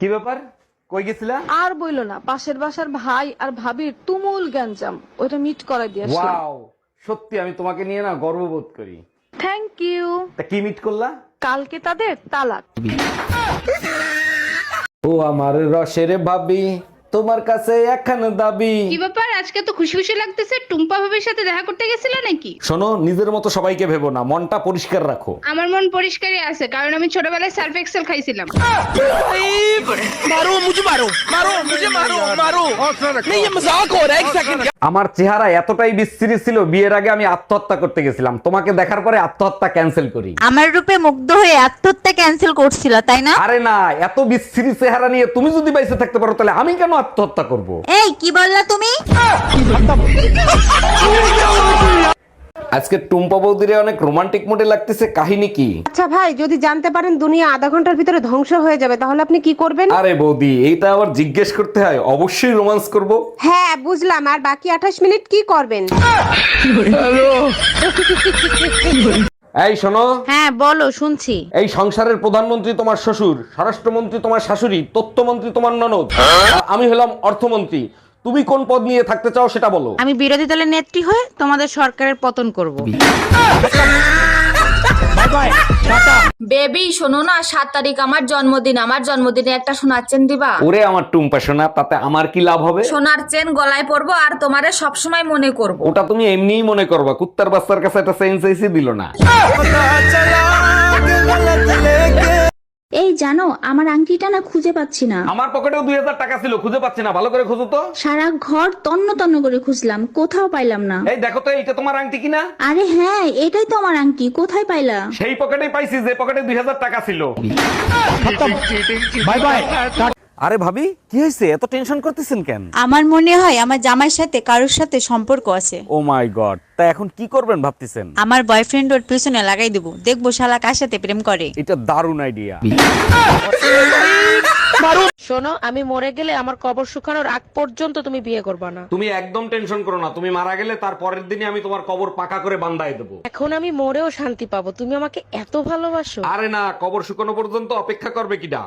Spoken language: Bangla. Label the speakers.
Speaker 1: কি ব্যাপার? কই গেছিলা?
Speaker 2: আর বইলো না পাশের বাসার ভাই আর ভাবির তুমুল গ্যাঞ্জাম ওইটা মিট করাই দিয়ে আসলাম
Speaker 1: ওয়াও সত্যি আমি তোমাকে নিয়ে না গর্ববোধ করি।
Speaker 2: থ্যাংক ইউ
Speaker 1: তা কি মিট করলা?
Speaker 2: কালকে তাদের তালাক।
Speaker 1: ও আমার রসের ভাবি তোমার কাছে একখান দাবি।
Speaker 3: কি ব্যাপার? আজকে তো খুশি খুশি লাগতেছে? টুম্পা ভাবির সাথে দেখা করতে গেছিলে নাকি?
Speaker 1: শোনো নিজের মতো সবাইকে ভেবো না মনটা পরিষ্কার রাখো।
Speaker 3: আমার মন পরিষ্কারই আছে কারণ আমি ছোটবেলায় সার্ফ এক্সেল খাইছিলাম।
Speaker 1: আমার চেহারা এতটাই বিস্তৃতি ছিল বিয়ের আগে আমি আত্মহত্যা করতে গেছিলাম। তোমাকে দেখার পরে আত্মহত্যা ক্যান্সেল করি।
Speaker 4: আমার রূপে মুগ্ধ হয়ে আত্মহত্যা ক্যান্সেল করছিল তাই না?
Speaker 1: আরে না এত বিস্তৃতি চেহারা নিয়ে তুমি যদি বাইসে থাকতে পারো তাহলে আমি কেন আত্মহত্যা করব?
Speaker 4: এই কি বললা তুমি?
Speaker 1: আজকে টুম্পা বৌদিরে অনেক রোমান্টিক মোডে লাগতেছে কাহিনী কি?
Speaker 5: আচ্ছা ভাই যদি জানতে পারেন দুনিয়া আধা ঘণ্টার ভিতরে ধ্বংস হয়ে যাবে তাহলে আপনি কি করবেন?
Speaker 1: আরে বৌদি এইটা আবার জিজ্ঞেস করতে হয় অবশ্যই রোমান্স করব।
Speaker 5: হ্যাঁ বুঝলাম আর বাকি আঠাশ মিনিট কি করবেন?
Speaker 1: এই শোনো।
Speaker 4: হ্যাঁ বলো শুনছি।
Speaker 1: এই সংসারের প্রধানমন্ত্রী তোমার শ্বশুর স্বরাষ্ট্রমন্ত্রী তোমার শাশুড়ি তথ্যমন্ত্রী তোমার ননদ। আমি হলাম অর্থমন্ত্রী। তুমি কোন পদ নিয়ে থাকতে চাও সেটা বলো
Speaker 4: আমি বিরোধী দলের নেত্রী হয়ে তোমাদের সরকারের পতন করব
Speaker 6: বেবি শোনো না সাত তারিখ আমার জন্মদিন আমার জন্মদিনে একটা সোনার চেন দিবা
Speaker 1: ওরে আমার টুম্পা সোনা তাতে আমার কি লাভ হবে
Speaker 6: সোনার চেন গলায় পরবো আর তোমারে সবসময় মনে করব
Speaker 1: ওটা তুমি এমনিই মনে করবা কুত্তার বাচ্চার কাছে একটা সেন্স এসে দিল না
Speaker 7: এই জানো আমার আংটিটা না খুঁজে পাচ্ছি না।
Speaker 1: আমার পকেটেও দুই হাজার টাকা ছিল খুঁজে পাচ্ছি না। ভালো করে খুঁজো তো।
Speaker 7: সারা ঘর তন্ন তন্ন করে খুঁজলাম কোথাও পাইলাম না।
Speaker 1: এই দেখো তো এইটা তোমার আংটি কিনা?
Speaker 7: আরে হ্যাঁ এটাই তো আমার আংটি কোথায় পাইলা?
Speaker 1: সেই পকেটেই পাইছি যে পকেটে দুই হাজার টাকা ছিল। আরে ভাবি কি হয়েছে? এত টেনশন করতেছেন কেন?
Speaker 4: আমার মনে হয় আমার জামাইয়ের সাথে কারোর সাথে সম্পর্ক আছে।
Speaker 1: ও মাই গড তা এখন কি করবেন ভাবতেছেন?
Speaker 4: আমার বয়ফ্রেন্ড ওর পিছনে লাগাই দেবো। দেখব শালা কার সাথে প্রেম করে।
Speaker 1: এটা দারুণ আইডিয়া
Speaker 2: শোনো আমি মরে গেলে আমার কবর শুকানোর আগ পর্যন্ত তুমি বিয়ে করবে না।
Speaker 1: তুমি একদম টেনশন করো না। তুমি মারা গেলে তার পরের দিনই আমি তোমার কবর পাকা করে বান্দায় দেবো।
Speaker 2: এখন আমি মরেও শান্তি পাবো। তুমি আমাকে এত ভালোবাসো।
Speaker 1: আরে না কবর শুকানো পর্যন্ত অপেক্ষা করবে কিডা?